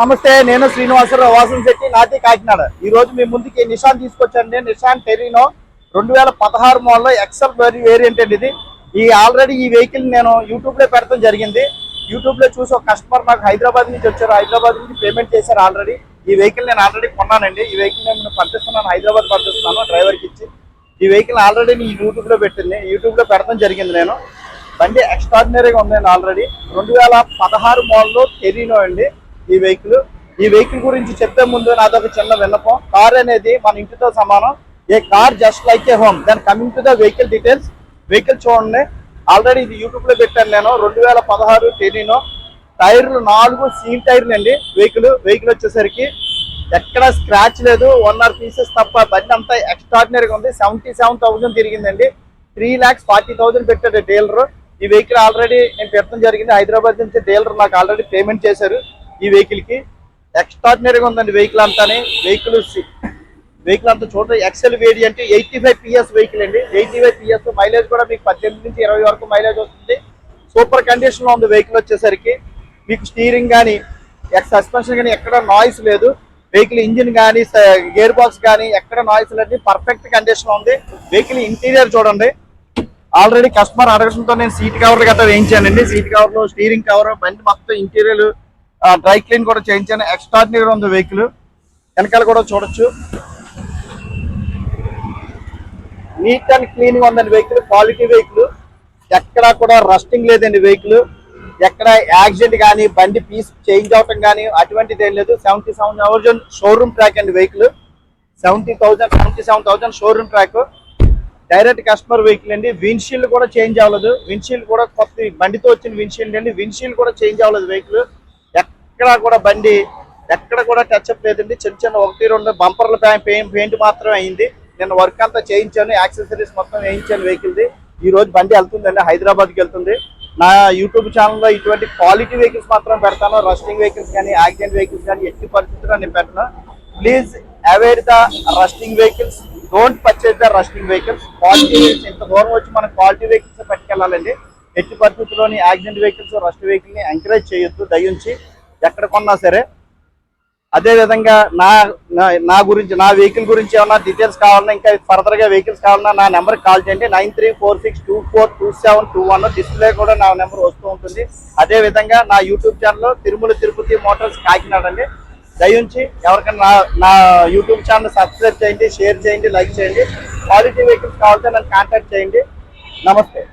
నమస్తే నేను శ్రీనివాసరావు వాసన్ శెట్టి నాటి కాకినాడ. ఈ రోజు మీ ముందుకి నిషాన్ తీసుకొచ్చండి. నిషాన్ టెరీనో రెండు వేల పదహారు మోడల్లో ఎక్సెల్ వేరియంట్ అండి ఇది. ఈ ఆల్రెడీ ఈ వెహికల్ నేను యూట్యూబ్లో పెడతాం జరిగింది. యూట్యూబ్లో చూసి ఒక కస్టమర్ నాకు హైదరాబాద్ నుంచి వచ్చారు. హైదరాబాద్ నుంచి పేమెంట్ చేశారు ఆల్రెడీ. ఈ వెహికల్ నేను ఆల్రెడీ కొన్నానండి. ఈ వెహికల్ నేను పంపిస్తున్నాను. హైదరాబాద్ పంపిస్తున్నాను డ్రైవర్కి ఇచ్చి. ఈ వెహికల్ ఆల్రెడీ నేను యూట్యూబ్లో పెట్టింది. యూట్యూబ్లో పెడతాం జరిగింది నేను. బండి ఎక్స్ట్రాడినరీగా ఉంది ఆల్రెడీ. రెండు వేల పదహారు మోడల్లో టెరీనో అండి. ఈ వెహికల్. ఈ వెహికల్ గురించి చెప్పే ముందు నాదొక చిన్న విన్నపం. కార్ అనేది మన ఇంటితో సమానం. A car just like a home. దాని coming to the vehicle details. Vehicle చూడండి. ఆల్రెడీ ఇది యూట్యూబ్లో పెట్టాను నేను. రెండు వేల పదహారు టెరీనో టైర్లు నాలుగు సీన్ టైర్లు అండి. వెహికల్ వెహికల్ వచ్చేసరికి ఎక్కడ స్క్రాచ్ లేదు. వన్ ఆర్ పీసెస్ తప్ప బండి అంతా ఎక్స్ట్రాడినరీగా ఉంది. సెవెంటీ సెవెన్ థౌసండ్ తిరిగిందండి. త్రీ ల్యాక్స్ ఫార్టీ థౌసండ్ పెట్టాడు డీలర్ ఈ వెహికల్ ఆల్రెడీ నేను పెట్టడం జరిగింది. హైదరాబాద్ నుంచి డీలర్ నాకు ఆల్రెడీ పేమెంట్ చేశారు. ఈ వెహికల్కి ఎక్స్ట్రాడినరీగా ఉందండి వెహికల్ అంతానే. వెహికల్ వెహికల్ అంతా చూడండి. ఎక్సెల్ అంటే ఎయిటీ ఫైవ్ పిఎస్ వెహికల్ అండి. ఎయిటీ ఫైవ్ పిఎస్ మైలేజ్ కూడా మీకు పద్దెనిమిది నుంచి ఇరవై వరకు మైలేజ్ వస్తుంది. సూపర్ కండిషన్లో ఉంది వెహికల్ వచ్చేసరికి. మీకు స్టీరింగ్ కానీ సస్పెన్షన్ కానీ ఎక్కడ నాయిస్ లేదు. వెహికల్ ఇంజిన్ కానీ గేర్ బాక్స్ కానీ ఎక్కడ నాయిస్ లేదు. పర్ఫెక్ట్ కండిషన్ ఉంది. వెహికల్ ఇంటీరియర్ చూడండి. ఆల్రెడీ కస్టమర్ అడగడంతో నేను సీట్ కవర్ గట్రా వేయించానండి. సీట్ కవర్లో స్టీరింగ్ కవర్ బండి మొత్తం ఇంటీరియర్ డ్రై క్లీన్ కూడా చేయించాను. ఎక్స్ట్రాడినరీ ఉంది వెహికల్ వెనకాల కూడా చూడొచ్చు. నీట్ అండ్ క్లీన్ ఉందండి వెహికల్ క్వాలిటీ వెహికల్ ఎక్కడా కూడా రస్టింగ్ లేదండి వెహికల్ ఎక్కడ యాక్సిడెంట్ కానీ బండి పీస్ చేంజ్ అవటం కానీ అటువంటిది ఏం లేదు. Seventy seven thousand showroom track అండి vehicle seventy thousand seventy seven thousand showroom track direct customer vehicle అండి. విన్షీల్డ్ కూడా చేంజ్ అవ్వలేదు. విన్షీల్డ్ కూడా కొత్త బండితో వచ్చిన విన్షీల్డ్ అండి. విన్షీల్డ్ కూడా చేంజ్ అవ్వలేదు వెహికల్ ఎక్కడ కూడా బండి ఎక్కడ కూడా టచ్అప్ లేదండి. చిన్న చిన్న ఒకటి రెండు బంపర్ల పెయింట్ మాత్రమే అయింది. నేను వర్క్ అంతా చేయించాను. యాక్సెసరీస్ మొత్తం వేయించాను వెహికల్ది ఈ రోజు బండి వెళ్తుందండి. హైదరాబాద్కి వెళ్తుంది. నా యూట్యూబ్ ఛానల్లో ఇటువంటి క్వాలిటీ వెహికల్స్ మాత్రం పెడతాను. రస్టింగ్ వెహికల్స్ కానీ యాక్సిడెంట్ వెహికల్స్ కానీ ఎట్టి పరిస్థితుల్లో నేను పెట్టను. Please aware the rusting vehicles don't purchase the rusting vehicles quality ఇంత దూరం వచ్చి మనం క్వాలిటీ వెహికల్స్ పట్టుకెళ్ళాలండి. ఎట్టి పరిస్థితుల్లోని యాక్సిడెంట్ వెహికల్స్ రస్ట్ వెహికల్ని ఎంకరేజ్ చేయొద్దు. దయించి ఎక్కడ కొన్నా సరే అదే విధంగా నా నా- నా గురించి నా వెహికల్ గురించి ఏమన్నా డీటెయిల్స్ కావాలన్నా ఇంకా ఫర్దర్గా వెహికల్స్ కావాలన్నా నా నెంబర్ కాల్ చేయండి. Nine three four six two four two seven two one display కూడా నా నెంబర్ వస్తూ ఉంటుంది. అదే విధంగా నా YouTube channel Tirumala Tirupati Motors Kakinada అండి. దయించి ఎవరికైనా నా నా యూట్యూబ్ ఛానల్ సబ్స్క్రైబ్ చేయండి షేర్ చేయండి లైక్ చేయండి. క్వాలిటీ వెహికల్స్ కావాలంటే నన్ను కాంటాక్ట్ చేయండి. నమస్తే.